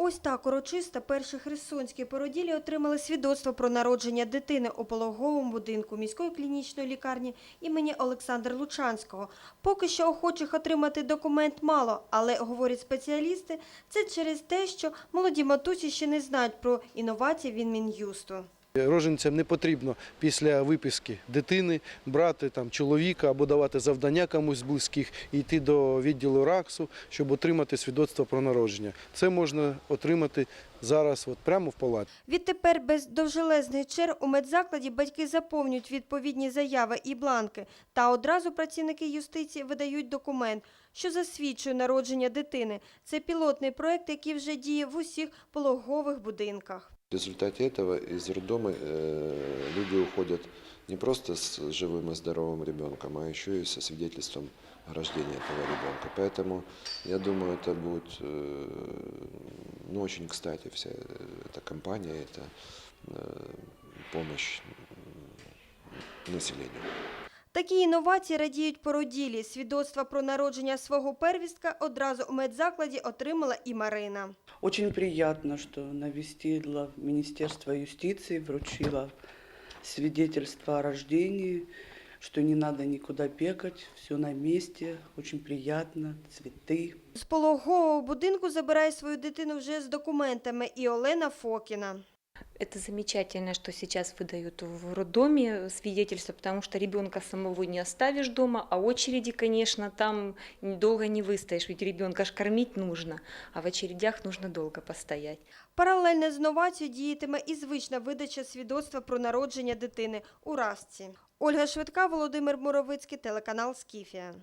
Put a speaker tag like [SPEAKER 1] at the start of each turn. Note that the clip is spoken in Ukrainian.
[SPEAKER 1] Ось так урочисто перші херсонські породілі отримали свідоцтво про народження дитини у пологовому будинку міської клінічної лікарні імені Олександра Лучанського. Поки що охочих отримати документ мало, але, говорять спеціалісти, це через те, що молоді матусі ще не знають про інновації від Мін'юсту.
[SPEAKER 2] Роженцям не потрібно після виписки дитини брати там чоловіка або давати завдання комусь з близьких і йти до відділу РАКСу, щоб отримати свідоцтво про народження. Це можна отримати зараз, от прямо в палаті.
[SPEAKER 1] Відтепер без довжелезних черг у медзакладі батьки заповнюють відповідні заяви і бланки, та одразу працівники юстиції видають документ, що засвідчує народження дитини. Це пілотний проект, який вже діє в усіх пологових будинках.
[SPEAKER 3] В результате этого из роддома э, люди уходят не просто с живым и здоровым ребенком, а еще и со свидетельством о рождении этого ребенка. Поэтому я думаю, это будет э, ну, очень кстати вся эта кампания, эта э, помощь м, населению.
[SPEAKER 1] Такі інновації радіють породілі. Свідоцтва про народження свого первістка одразу у медзакладі отримала і Марина.
[SPEAKER 4] Очень приятно, что навестило Министерство юстиции, вручило свидетельство о рождении, что не надо никуда бегать, все на месте, очень приятно, цветы.
[SPEAKER 1] З пологового будинку забирає свою дитину вже з документами і Олена Фокіна.
[SPEAKER 5] Это замечательно, что сейчас выдают в роддоме свидетельство, потому что ребенка самого не оставишь дома, а очереди, конечно, там долго не выстоишь, ведь ребенка ж кормить нужно, а в очередях нужно долго постоять.
[SPEAKER 1] Паралельно з інновацією діятиме і звична видача свідоцтва про народження дитини у Расці. Ольга Швидка, Володимир Муровицький, телеканал Скіфія.